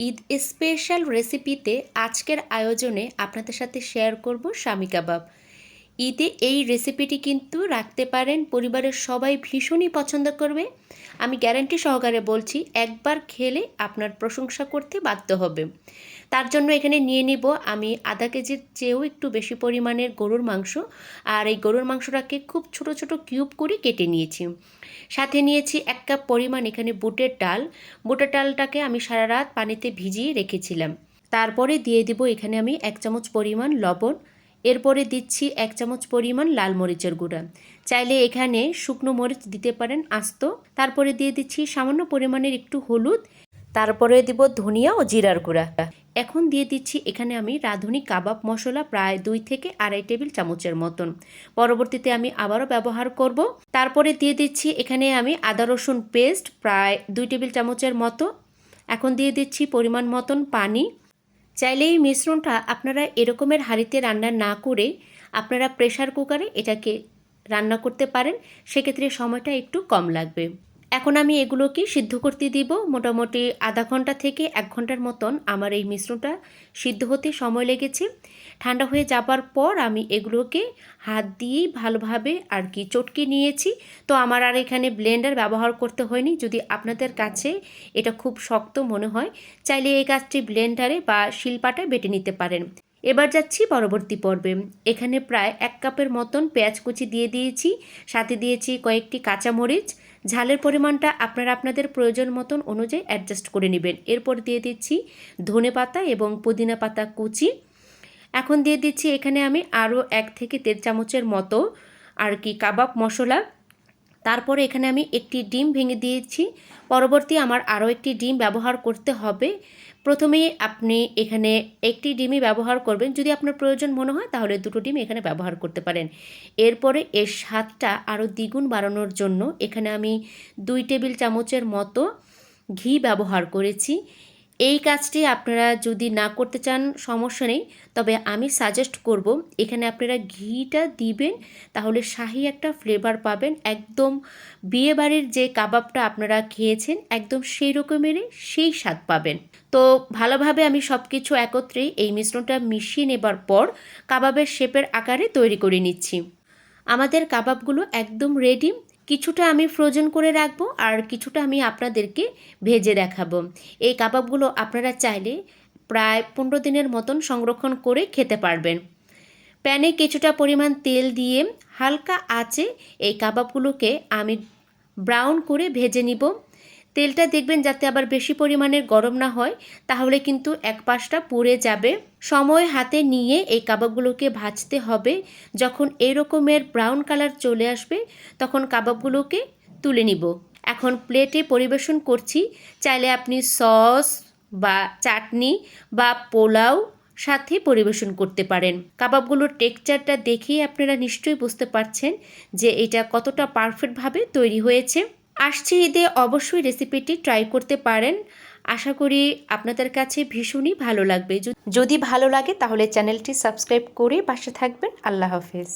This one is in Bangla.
ঈদ স্পেশাল রেসিপিতে আজকের আয়োজনে আপনাদের সাথে শেয়ার করব স্বামী কাবাব। ঈদে এই রেসিপিটি কিন্তু রাখতে পারেন, পরিবারের সবাই ভীষণই পছন্দ করবে। আমি গ্যারান্টি সহকারে বলছি, একবার খেলে আপনার প্রশংসা করতে বাধ্য হবে। তার জন্য এখানে নিয়ে নিব আমি আধা কেজির চেয়েও একটু বেশি পরিমাণের গরুর মাংস। আর এই গরুর মাংসটাকে খুব ছোট ছোট কিউব করে কেটে নিয়েছি। সাথে নিয়েছি এক কাপ পরিমাণ এখানে বুটের ডাল। বুটের ডালটাকে আমি সারা রাত পানিতে ভিজিয়ে রেখেছিলাম। তারপরে দিয়ে দিব এখানে আমি এক চামচ পরিমাণ লবণ। এরপরে দিচ্ছি এক চামচ পরিমাণ লাল মরিচের গুঁড়া। চাইলে এখানে শুকনো মরিচ দিতে পারেন আস্ত। তারপরে দিয়ে দিচ্ছি সামান্য পরিমাণের একটু হলুদ। তারপরে দিব ধনিয়া ও জিরার গুঁড়া। এখন দিয়ে দিচ্ছি এখানে আমি রাঁধুনি কাবাব মশলা প্রায় দুই থেকে আড়াই টেবিল চামচের মতন। পরবর্তীতে আমি আবারও ব্যবহার করব। তারপরে দিয়ে দিচ্ছি এখানে আমি আদা রসুন পেস্ট প্রায় দুই টেবিল চামচের মতো। এখন দিয়ে দিচ্ছি পরিমাণ মতন পানি। চাইলে এই মিশ্রণটা আপনারা এরকমের হাঁড়িতে রান্না না করে আপনারা প্রেশার কুকারে এটাকে রান্না করতে পারেন। সেক্ষেত্রে সময়টা একটু কম লাগবে। এখন আমি এগুলোকে সিদ্ধ করতে দিব। মোটামুটি আধা ঘণ্টা থেকে এক ঘণ্টার মতন আমার এই মিশ্রণটা সিদ্ধ হতে সময় লেগেছে। ঠান্ডা হয়ে যাবার পর আমি এগুলোকে হাত দিয়েই ভালোভাবে আর কি চটকে নিয়েছি। তো আমার আর এখানে ব্লেন্ডার ব্যবহার করতে হয়নি। যদি আপনাদের কাছে এটা খুব শক্ত মনে হয়, চাইলে এই কাজটি ব্লেন্ডারে বা শিলপাটায় বেটে নিতে পারেন। এবার যাচ্ছি পরবর্তী পর্বে। এখানে প্রায় এক কাপের মতন পেঁয়াজ কুচি দিয়ে দিয়েছি। সাথে দিয়েছি কয়েকটি কাঁচামরিচ ঝালের পরিমাণটা আপনারা আপনাদের প্রয়োজন মতন অনুযায়ী অ্যাডজাস্ট করে নেবেন। এরপর দিয়ে দিচ্ছি ধনে পাতা এবং পুদিনা পাতা কুচি। এখন দিয়ে দিচ্ছি এখানে আমি আরও এক থেকে দেড় চামচের মতো আর কি কাবাব মশলা। তারপরে এখানে আমি একটি ডিম ভেঙে দিয়েছি। পরবর্তী আমার আরও একটি ডিম ব্যবহার করতে হবে। প্রথমেই আপনি এখানে একটি ডিমই ব্যবহার করবেন। যদি আপনার প্রয়োজন মনে হয়, তাহলে দুটো ডিম এখানে ব্যবহার করতে পারেন। এরপরে এর স্বাদটা আরও দ্বিগুণ বাড়ানোর জন্য এখানে আমি দুই টেবিল চামচের মতো ঘি ব্যবহার করেছি। এই কাজটি আপনারা যদি না করতে চান, সমস্যা নেই। তবে আমি সাজেস্ট করব, এখানে আপনারা ঘিটা দিবেন, তাহলে শাহি একটা ফ্লেভার পাবেন। একদম বিয়েবাড়ির যে কাবাবটা আপনারা খেয়েছেন, একদম সেই রকমেরই সেই স্বাদ পাবেন। তো ভালোভাবে আমি সব কিছু একত্রে এই মিশ্রণটা মিশিয়ে নেবার পর কাবাবের শেপের আকারে তৈরি করে নিচ্ছি। আমাদের কাবাবগুলো একদম রেডি কিছুটা আমি ফ্রোজেন করে রাখব আর কিছুটা আমি আপনাদেরকে ভেজে দেখাবো। এই কাবাবগুলো আপনারা চাইলে প্রায় পনেরো দিনের মতন সংরক্ষণ করে খেতে পারবেন। প্যানে কিছুটা পরিমাণ তেল দিয়ে হালকা আঁচে এই কাবাবগুলোকে আমি ব্রাউন করে ভেজে নিব। তেলটা দেখবেন যাতে আবার বেশি পরিমাণের গরম না হয়, তাহলে কিন্তু এক পাশটা পুড়ে যাবে। সময় হাতে নিয়ে এই কাবাবগুলোকে ভাজতে হবে। যখন এরকমের ব্রাউন কালার চলে আসবে, তখন কাবাবগুলোকে তুলে নিব। এখন প্লেটে পরিবেশন করছি। চাইলে আপনি সস বা চাটনি বা পোলাও সাথে পরিবেশন করতে পারেন। কাবাবগুলোর টেক্সচারটা দেখেই আপনারা নিশ্চয়ই বুঝতে পারছেন যে এটা কতটা পারফেক্টভাবে তৈরি হয়েছে। আসছে ঈদে অবশ্যই রেসিপিটি ট্রাই করতে পারেন। আশা করি আপনাদের কাছে ভীষণই ভালো লাগবে। যদি ভালো লাগে তাহলে চ্যানেলটি সাবস্ক্রাইব করে পাশে থাকবেন। আল্লাহ হাফেজ।